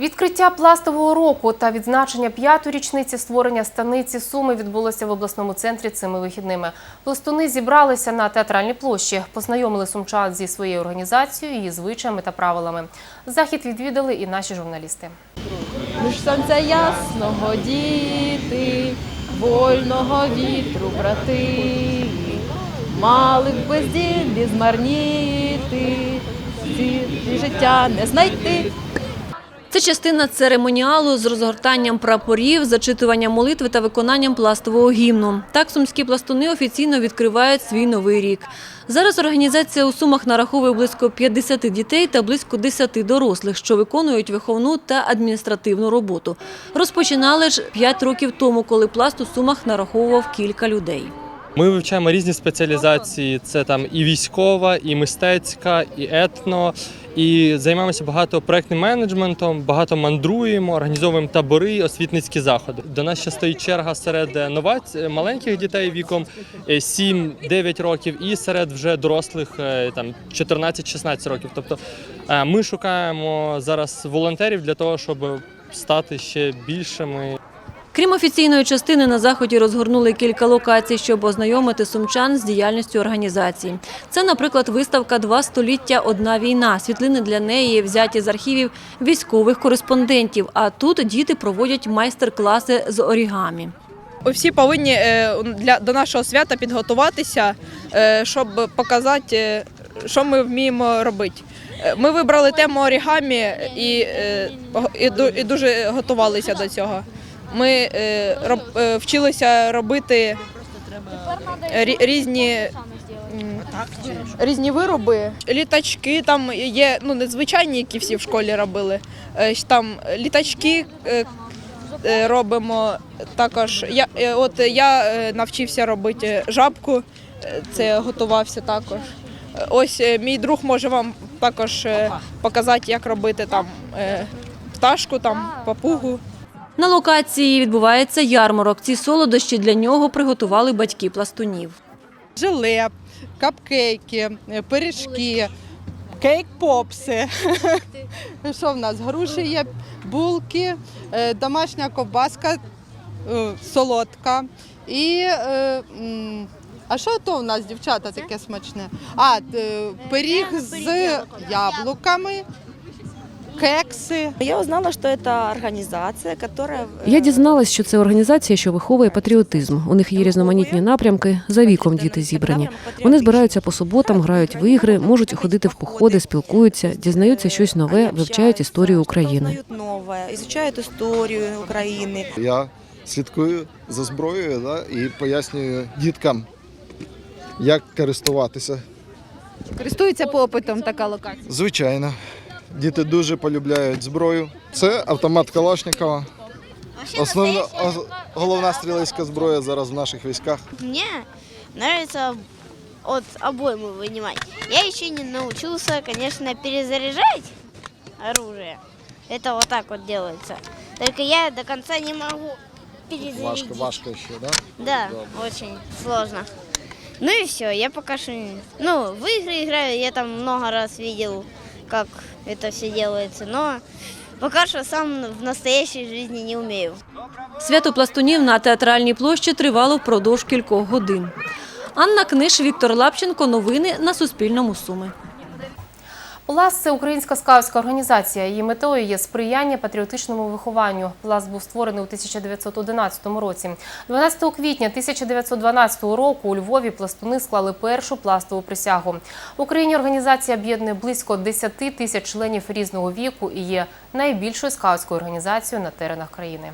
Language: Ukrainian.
Відкриття пластового року та відзначення п'ятої річниці створення станиці Суми відбулося в обласному центрі цими вихідними. Пластуни зібралися на театральній площі, познайомили сумчан зі своєю організацією, її звичаями та правилами. Захід відвідали і наші журналісти. Ми ж сонця ясного діти, вольного вітру брати, мали б безділі змарніти, життя не знайти. Це частина церемоніалу з розгортанням прапорів, зачитуванням молитви та виконанням пластового гімну. Так сумські пластуни офіційно відкривають свій новий рік. Зараз організація у Сумах нараховує близько 50 дітей та близько 10 дорослих, що виконують виховну та адміністративну роботу. Розпочинали ж 5 років тому, коли пласт у Сумах нараховував кілька людей. Ми вивчаємо різні спеціалізації. Це там і військова, і мистецька, і етно. І займаємося багато проектним менеджментом, багато мандруємо, організовуємо табори, освітницькі заходи. До нас ще стоїть черга серед новаць маленьких дітей віком е, 7-9 років, і серед вже дорослих е, там 14-16 років. Тобто е, ми шукаємо зараз волонтерів для того, щоб стати ще більшими. Крім офіційної частини, на заході розгорнули кілька локацій, щоб ознайомити сумчан з діяльністю організації. Це, наприклад, виставка Два століття одна війна. Світлини для неї взяті з архівів військових кореспондентів. А тут діти проводять майстер-класи з орігамі. Всі повинні е, для до нашого свята підготуватися, е, щоб показати, е, що ми вміємо робити. Ми вибрали тему орігамі і, і дуже готувалися до цього. Ми е, роб- е, вчилися робити різні, різні вироби. Літачки там є ну, незвичайні, які всі в школі робили. Е, Там літачки робимо також. Я, от я навчився робити жабку, це готувався також. Ось мій друг може вам також показати, як робити там е, пташку, там папугу. На локації відбувається ярмарок. Ці солодощі для нього приготували батьки пластунів. желе, капкейки, пиріжки, кейк-попси. Що в нас? Груші є, булки, е, домашня ковбаска е, солодка. І е, а що то у нас, дівчата, таке смачне? А, пиріг з яблуками, кекси. Я узнала, что это организация, которая... э, Я дізналась, що це організація, що виховує патріотизм. У них є різноманітні напрямки, за віком діти зібрані. Вони збираються по суботам, грають в ігри, можуть ходити в походи, спілкуються, дізнаються щось нове, вивчають історію України. Узнают новое, изучают историю Украины. Я слідкую за зброєю да, і пояснюю діткам, як користуватися. Користується попитом така локація. Звичайно, діти дуже полюбляють зброю. Це автомат Калашникова. Основна ос- головна стрілецька зброя зараз в наших військах. Мне нравится от обоймы вынимать. Я еще не научился, конечно, перезаряжать оружие. Это вот так вот делается. Только я до конца не могу перезарядить. Важко, важко ще, да? Да, очень сложно. Ну и все, я пока что... не- Ну, в игры играю, я там много раз видел, как это все делается, но пока что сам в настоящей жизни не умею. Свято пластунів на театральній площі тривало впродовж кількох годин. Анна Книж, Віктор Лапченко. Новини на Суспільному. Суми. Пласт це українська скаутська організація. Її метою є сприяння патріотичному вихованню. Пласт був створений у 1911 році. 12 квітня 1912 року у Львові пластуни склали першу пластову присягу. В Україні організація об'єднує близько 10 тисяч членів різного віку і є найбільшою скаутською організацією на теренах країни.